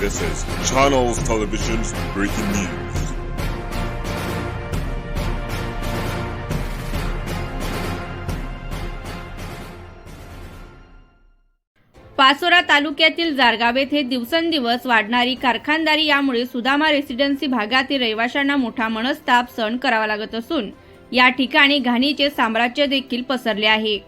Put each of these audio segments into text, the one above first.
This is Channels Television's breaking news. Pachora तालुक्यातील जारगाव येथे दिवसेंदिवस वाढणारी कारखानदारी यामुळे सुदामा रेसिडेन्सी भागातील रहिवाशांना मोठा मनस्ताप सहन करावा लागत असून या ठिकाणी घाणीचे साम्राज्य देखील पसरले आहे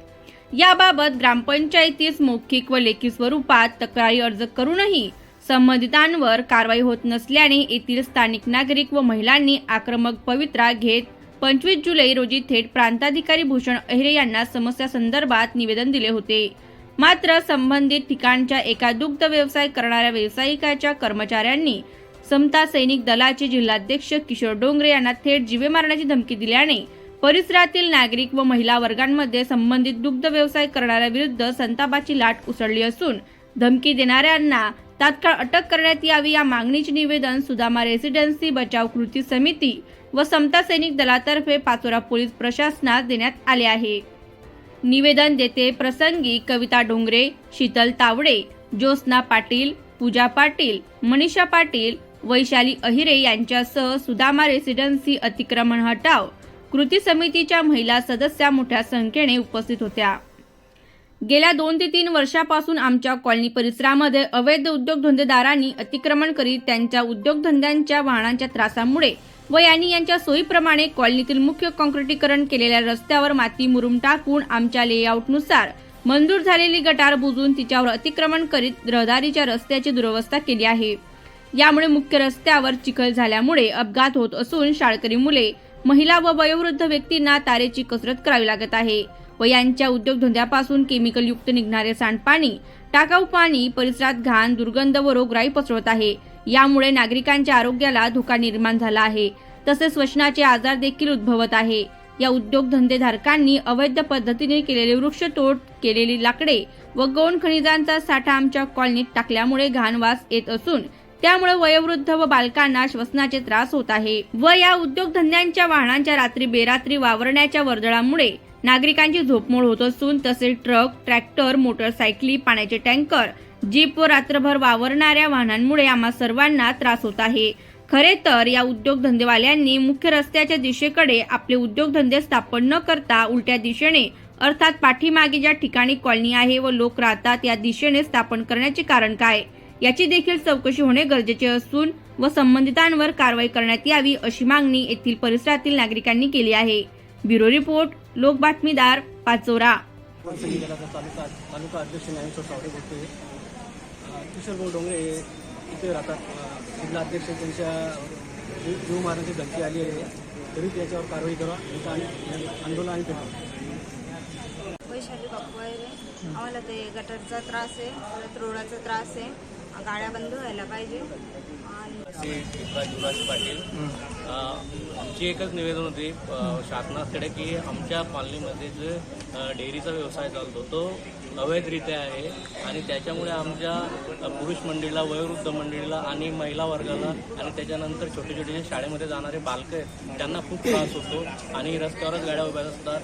याबाबत ग्रामपंचायतीस मौखिक व लेखी स्वरूपात तक्रारी अर्ज करूनही संबंधितांवर कारवाई होत नसल्याने येथील स्थानिक नागरिक व महिलांनी आक्रमक पवित्रा घेत पंचवीस जुलै रोजी थेट प्रांताधिकारी भूषण अहिरे यांना समस्या संदर्भात निवेदन दिले होते. मात्र संबंधित ठिकाणच्या एका दुग्ध व्यवसाय करणाऱ्या व्यावसायिकाच्या कर्मचाऱ्यांनी समता सैनिक दलाचे जिल्हाध्यक्ष किशोर डोंगरे यांना थेट जीवे मारण्याची धमकी दिल्याने परिसरातील नागरिक व महिला वर्गांमध्ये संबंधित दुग्ध व्यवसाय करणाऱ्या विरुद्ध संतापाची लाट उसळली असून धमकी देणाऱ्यांना तात्काळ अटक करण्यात यावी या मागणीचे निवेदन सुदामा रेसिडेन्सी बचाव कृती समिती व समता सैनिक दलातर्फे पाचोरा पोलीस प्रशासनास देण्यात आले आहे. निवेदन देते प्रसंगी कविता डोंगरे शीतल तावडे ज्योत्स्ना पाटील पूजा पाटील मनीषा पाटील वैशाली अहिरे यांच्यासह सुदामा रेसिडेन्सी अतिक्रमण हटाव कृती समितीच्या महिला सदस्या मोठ्या संख्येने उपस्थित होत्या. गेल्या दोन ते तीन वर्षापासून आमच्या कॉलनी परिसरामध्ये अवैध उद्योगधंदेदारांनी अतिक्रमण करीत त्यांच्या उद्योगधंद्यांच्या वाहनांच्या त्रासामुळे व यांनी यांच्या सोयीप्रमाणे कॉलनीतील मुख्य काँक्रिटीकरण केलेल्या रस्त्यावर माती मुरुम टाकून आमच्या लेआउटनुसार मंजूर झालेली गटार बुजून तिच्यावर अतिक्रमण करीत रहदारीच्या रस्त्याची दुरवस्था केली आहे. यामुळे मुख्य रस्त्यावर चिखल झाल्यामुळे अपघात होत असून शाळकरी मुले महिला व वयोवृद्ध व्यक्तींना तारेची कसरत करावी लागत आहे. व यांच्या उद्योगधंद्यापासून केमिकलयुक्त निघणारे सांडपाणी टाकाऊ पाणी परिसरात घाण दुर्गंध व रोगराई पसरवत आहे. यामुळे नागरिकांच्या आरोग्याला धोका निर्माण झाला आहे. तसेच श्वसनाचे आजार देखील उद्भवत आहे. या उद्योगधंदेधारकांनी अवैध पद्धतीने केलेले वृक्षतोड केलेली लाकडे व गौण खनिजांचा साठा आमच्या कॉलनीत टाकल्यामुळे घाणवास येत असून त्यामुळे वयोवृद्ध व बालकांना श्वसनाचे त्रास होत आहे. व या उद्योगधंद्यांच्या वाहनांच्या रात्री बेरात्री वावरण्याच्या वर्दळामुळे नागरिकांची झोपमोड होत असून तसेच ट्रक ट्रॅक्टर मोटरसायकली पाण्याचे टँकर जीप व रात्रभर वावरणाऱ्या वाहनांमुळे आम्हा सर्वांना त्रास होत आहे. खरे तर या उद्योगधंदेवाल्यांनी मुख्य रस्त्याच्या दिशेकडे आपले उद्योगधंदे स्थापन न करता उलट्या दिशेने अर्थात पाठीमागे ज्या ठिकाणी कॉलनी आहे व लोक राहतात या दिशेने स्थापन करण्याचे कारण काय? याची देखील चौकशी होणे गरजेचे असून व संबंधितांवर कारवाई करण्यात यावी अशी मागणी येथील परिसरातील नागरिकांनी केली आहे. ब्युरो रिपोर्ट लोक बातमीदार पाचोरा. तालुका तालुका अध्यक्ष ज्ञानेश्वर सावडे बोलतोय अ, किशोर भाऊ डोंगरे इथे राहतात. अ, जिल्हा अध्यक्ष त्यांच्या. जीव जीव मारण्याची धमकी आली आहे. तरी त्याच्यावर कारवाई करा. आंदोलन आणि पेटवू वैशाली बापू वगैरे आम्हाला ते गटरचा त्रास आहे परत रोडाचा त्रास आहे. गाड्या बंद व्हायला पाहिजे. पाटील. आमची एकच निवेदन होती शासनाकडे की आमच्या कॉलनीमध्ये जे डेअरीचा व्यवसाय चालतो तो अवैधरित्या आहे. आणि त्याच्यामुळे आमच्या पुरुष मंडळीला वयोवृद्ध मंडळीला आणि महिला वर्गाला आणि त्याच्यानंतर छोटे छोटे जे शाळेमध्ये जाणारे बालकं आहेत त्यांना खूप त्रास होतो. आणि रस्त्यावरच गाड्या उभ्या असतात.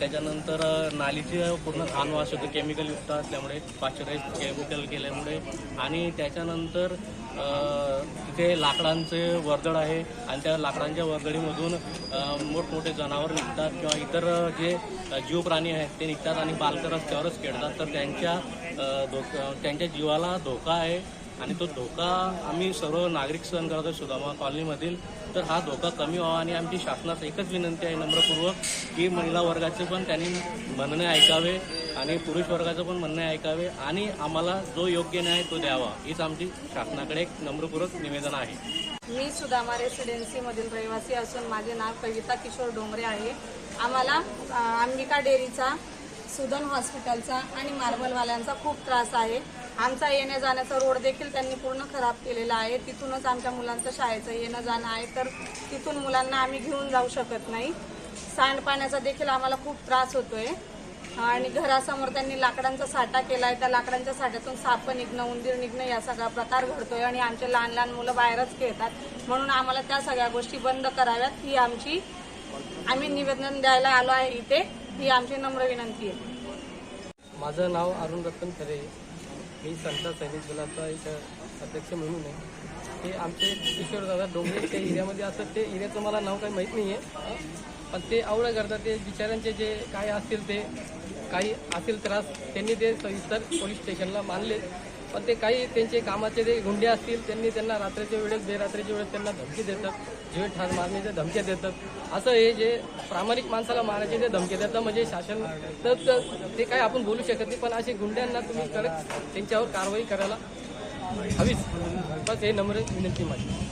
त्याच्यानंतर नालीची पूर्ण घाण वास होतो केमिकलयुक्त असल्यामुळे पाश्चराईज केमिकल केल्यामुळे. आणि त्याच्यानंतर तिथे लाकडांचे वर्दळ आहे आणि त्या लाकडांच्या वर्दळीमधून मोठमोठे जनावर निघतात किंवा इतर जे जीव प्राणी आहेत ते निघतात आणि बालकं रस्त्यावरच खेळतात. तर त्यांच्या अ, धोक त्यांच्या जीवाला धोका आहे. आणि तो धोका आम्ही सर्व नागरिक सहन करतो सुदामा कॉलनीमधील. तर हा धोका कमी व्हावा आणि आमची शासनास एकच विनंती आहे नम्रपूर्वक की महिला वर्गाचे पण त्यांनी म्हणणे ऐकावे आणि पुरुष वर्गाचं पण म्हणणे ऐकावे आणि आम्हाला जो योग्य न्याय तो द्यावा. हीच आमची शासनाकडे एक नम्रपूर्वक निवेदन आहे. मी सुदामा रेसिडेन्सीमधील रहिवासी असून माझे नाव कविता किशोर डोंगरे आहे. आम्हाला अंबिका डेअरीचा सुदन हॉस्पिटलचा आणि मार्बलवाल्यांचा खूप त्रास आहे. आमचा येण्या जाण्याचा रोड देखील त्यांनी पूर्ण खराब केलेला आहे. तिथूनच आमच्या मुलांचं शाळेचं येणं जाणं आहे. तर तिथून मुलांना आम्ही घेऊन जाऊ शकत नाही. सांडपाण्याचा देखील आम्हाला खूप त्रास होतो आहे आणि घरासमोर त्यांनी लाकडांचा साठा केला आहे त्या लाकडांच्या साठ्यातून साप निघणं उंदीर निघणं या सगळा प्रकार घडतोय आणि आमचे लहान लहान मुलं बाहेरच खेळतात. म्हणून आम्हाला त्या सगळ्या गोष्टी बंद कराव्यात. ही आमची आम्ही निवेदन द्यायला आलो आहे इथे. ही आमची नम्र विनंती आहे. माझं नाव अरुण रतन खरे. मी संत सैनिक दलाचा एक अध्यक्ष म्हणून आहे. ते आमचे किशोरदादा डोंगरे त्या एरियामध्ये असतात. ते एरियाचं मला नाव काही माहीत नाही आहे पण ते आवडं करतात. ते बिचाऱ्यांचे जे काय असतील ते काही असेल त्रास त्यांनी ते सविस्तर पोलीस स्टेशनला मानले. पण ते काही त्यांचे कामाचे जे गुंडे असतील त्यांनी त्यांना रात्रीच्या वेळेस बेरात्रीच्या वेळेस त्यांना धमकी देतात. जीवे ठार मारण्याच्या धमक्या देतात. असं हे जे प्रामाणिक माणसाला मारायचे जे धमकी देतात म्हणजे शासन तर ते काय आपण बोलू शकत नाही पण असे गुंड्यांना तुम्ही करत त्यांच्यावर कारवाई करायला हवीच. बस हे नम्र विनंती माझी.